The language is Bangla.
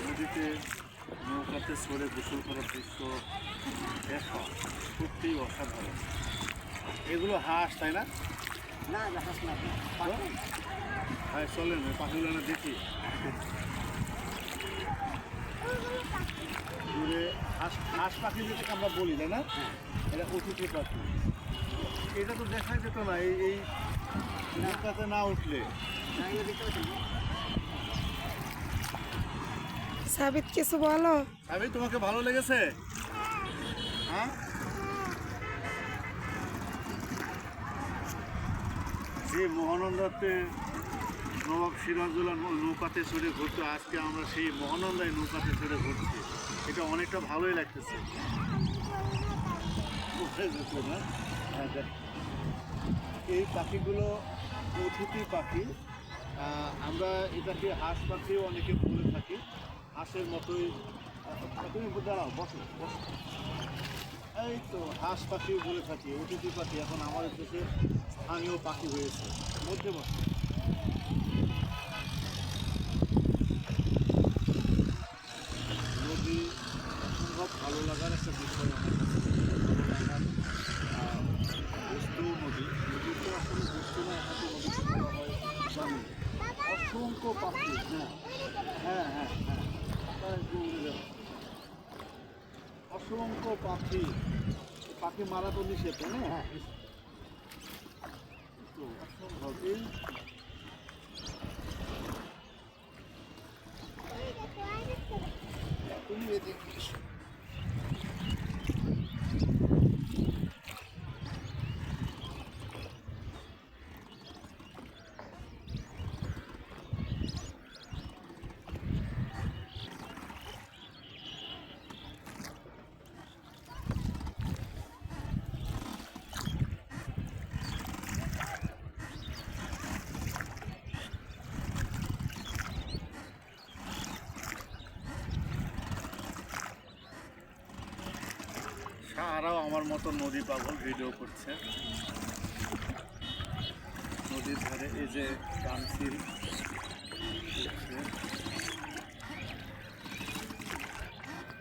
নদীতে নৌকাতে সরে গোসল করার দৃশ্য দেখা সত্যিই অসাধারণ এগুলো হাঁস তাই না না হাঁস? না। হ্যাঁ চলেন পাখিগুলো না দেখি? দূরে হাঁস হাঁস পাখি যেটাকে আমরা বলি তাই না? এটা অতিথি পাখি। এটা তো দেখা যেত না এই এই না উঠলে। সাবিত কিছু বলো? সাবিত তোমাকে ভালো লেগেছে? হ্যাঁ? যে মহানন্দাতে নবাব সিরাজুল্লাহ নৌকাতে চড়ে ঘুরতো। আজকে আমরা সেই মহানন্দায় নৌকাতে চড়ে ঘুরছি। এটা অনেকটা ভালোই লাগতেছে। এই পাখিগুলো অতিথি পাখি। আমরা এটাকে হাঁস পাখিও অনেকে বলে থাকি। হাঁসের মতোই তুমি দাঁড়াও, বসো বসো। এই তো, হাঁস পাখিও বলে থাকি, অতিথি পাখি। এখন আমাদের দেশে স্থানীয় পাখি হয়েছে। মধ্যে বসো নদী অসম্ভব ভালো লাগার একটা বিষয় আমার ভালো লাগার বস্তু নদী নদী তো আসলে বস্তু না এটাকে নদী বলা হয় জানি অসংখ্য পাখি। হ্যাঁ হ্যাঁ হ্যাঁ হ্যাঁ। অসংখ্য পাখি পাখি মারা তো নিষেধ তাই না? হ্যাঁ। অসম্ভব এই তুমি এদিকে সারাও আমার মতো নদী পাগল ভিডিও করছে। নদীর ধারে এই যে কানসিল